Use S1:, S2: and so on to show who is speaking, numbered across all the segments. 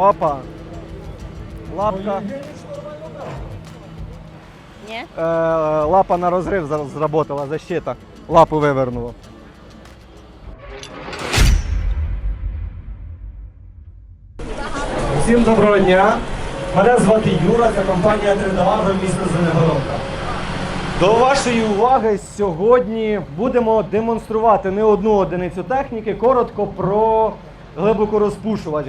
S1: Опа. Лапка.
S2: Ні?
S1: Е, лапа на розрив зработала, защита. Лапу вивернуло. Всім доброго дня. Мене звати Юра, це компанія Тридавага місто Зенегородка. До вашої уваги сьогодні будемо демонструвати не одну одиницю техніки, коротко про глибокорозпушувач.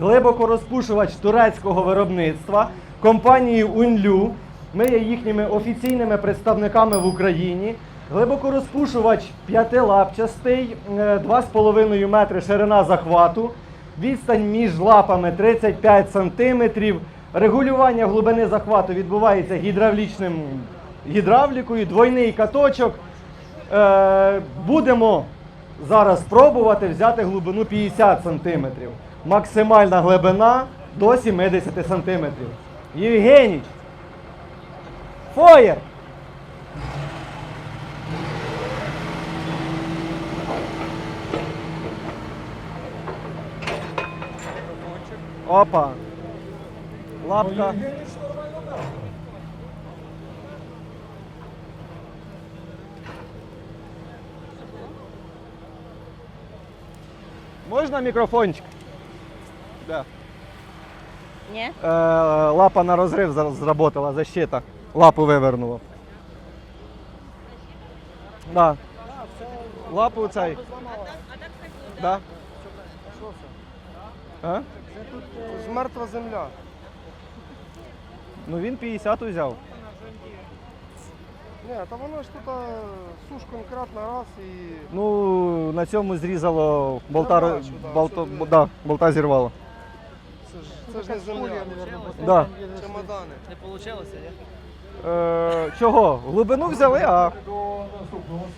S1: Глибокорозпушувач турецького виробництва компанії Унлю. Ми є їхніми офіційними представниками в Україні. Глибокорозпушувач п'ятилапчастий, е, 2,5 метри ширина захвату. Відстань між лапами 35 см. Регулювання глибини захвату відбувається гідравлічним гідравлікою, двойний каточок. Е, будемо зараз пробувати взяти глибину 50 см. Максимальна глибина до 70 см. Євгеній! Фоєр! Опа. Лапка. Можна мікрофончик? Да.
S2: Ні?
S1: Е, лапа на розрив за- зработала, защита. Лапу вивернуло. Да. Лапу цей. Да. А?
S3: Мертва земля.
S1: Ну він 50 взяв.
S3: Ні, та воно ж тут суш конкретно раз і.
S1: Ну, на цьому зрізало болта,
S3: Я бачу, да,
S1: болта,
S3: що ти-
S1: да, болта зірвало.
S3: Це ж, це ж не земля.
S1: Да.
S3: Чемодани.
S4: Не получилося, ні?
S1: Е, чого? Глибину взяли, а.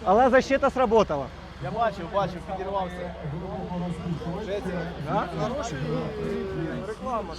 S1: Але защита сработала.
S4: Я бачив, бачив, підірвався.
S1: Да?
S3: Реклама.